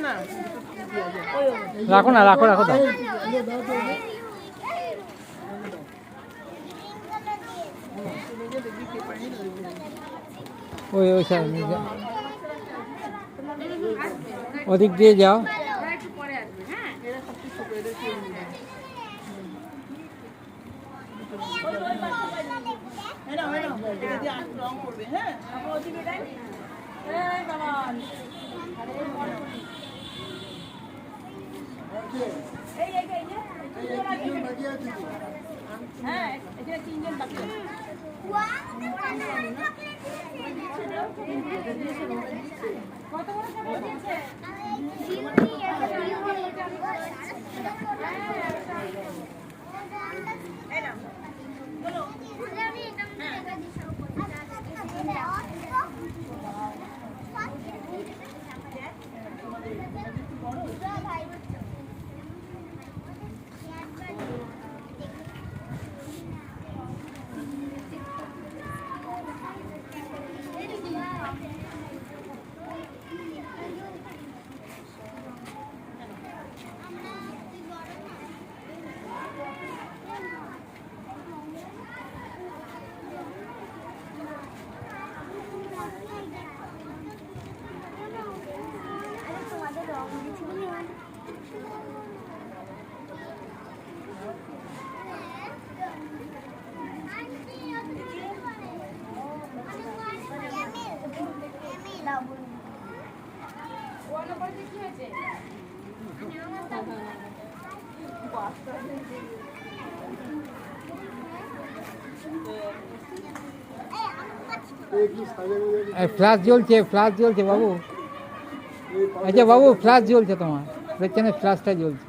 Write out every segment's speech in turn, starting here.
না। রাখো না রাখো রাখো দাও। ওই ওই যাও। ওদিক দিয়ে যাও হ্যাঁ এই বাবা হ্যাঁ বড় তিনজন ফ্ল্যাশ জ্বলছে ফ্ল্যাশ জ্বলছে বাবু। আচ্ছা বাবু ফ্ল্যাশ জ্বলছে তোমার। পেছনে ফ্ল্যাশটা জ্বলছে।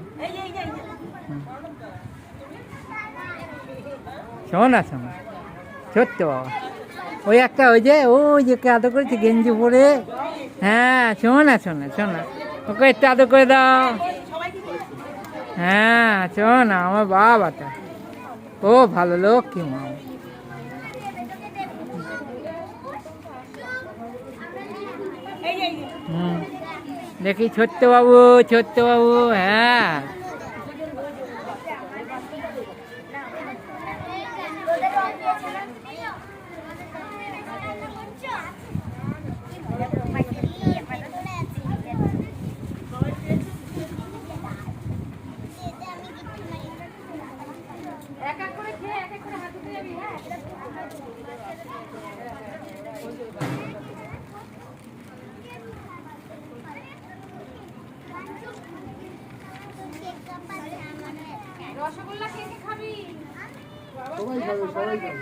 শোন না, শোন। সত্য বাবা। ওই একটা, ওই যে ওই যে আদর করেছে, গেঞ্জি পরে। হ্যাঁ শোন না শোন না শোন না। ওকে একটু আদর করে দাও। হ্যাঁ শোন না, আমার বাবাটা। ও ভালো লোক কি মা দেখি ছোট্ট বাবু ছোট্ট বাবু হ্যাঁ।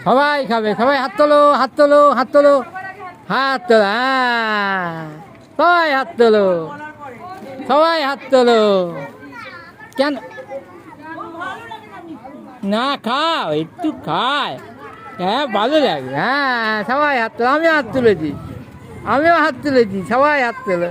সবাই খাবে, সবাই হাত তোলো হাত তোলো হাত তোলো। হাত তোলো হ্যাঁ। সবাই হাত তোলো। সবাই হাত তোলো। কেন? না খাও একটু খায় হ্যাঁ ভালো লাগে হ্যাঁ সবাই হাত তোলো আমিও হাত তুলেছি আমিও হাত তুলেছি সবাই হাত তোলো।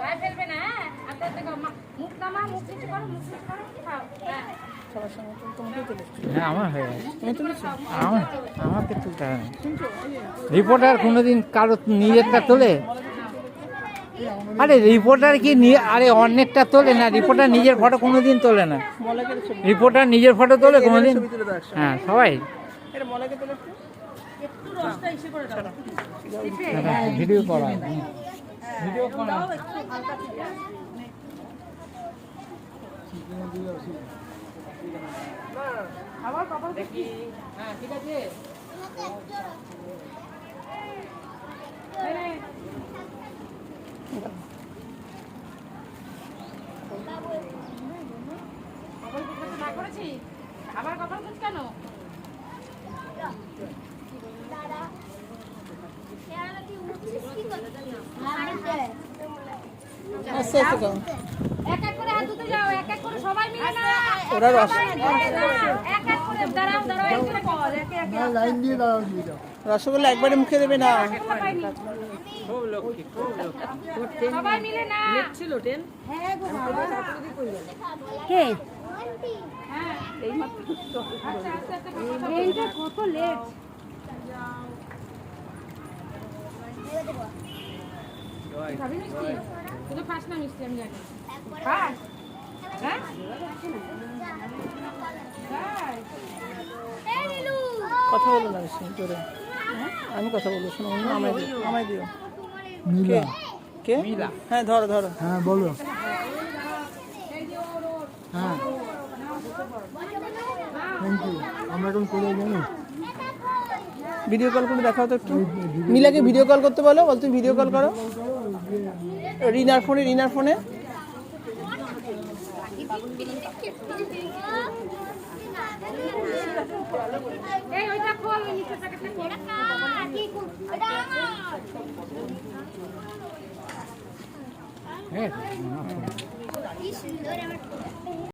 গায়ে ফেলবে না হ্যাঁ? মুখ নামা মুখ নিচু করো মুখ নিচু করো খাও। হ্যাঁ সবার সঙ্গে তোমাকে হ্যাঁ আমার হয়ে তুমি তুলেছো আমার আমাকে তুলতে হবে না। শুনছো এই যে রিপোর্টার কোনোদিন কারও নিজেরটা তোলে? আরে রিপোর্টার কি আরে অনেকটা তোলে না? রিপোর্টার নিজের ফটো কোনোদিন তোলে না। রিপোর্টার নিজের ফটো তোলে কোনোদিন। হ্যাঁ সবাই। ভিডিও করা। ভিডিও করা। আবার কপাল দেখি। হ্যাঁ ঠিক আছে। আবার কপাল কেন দাদা আস্তে আস্তে খাও এক এক করে হাত ধুতে যাও এক এক করে সবাই মিলে না। ওরা রস- এক এক করে দাঁড়াও দাঁড়াও এক করে বল একে একে রসগোল্লা একবারে মুখে দেবে না। একটা পাইনি সবাই মিলে না। ছিল টেন? কে? হ্যাঁ এই মাত্র আচ্ছা আচ্ছা আচ্ছা কত লেট। খাবি মিষ্টি? তুই তো খাস না মিষ্টি আমি জানি। খাস হ্যাঁ? কথা বলো না বেশি জোরে। আমি কথা বলব শোনো আমায় দিও। আমায় দিও। মিলা কে? হ্যাঁ ধরো ধরো। হ্যাঁ বলো। হ্যাঁ। থ্যাংক ইউ আমরা এখন কোথায় জানি ভিডিও কল করে দেখাও তো একটু। মিলাকে ভিডিও কল করতে বলো বল তুমি ভিডিও কল করো। রিনার ফোনে রিনার ফোনে? হ্যাঁ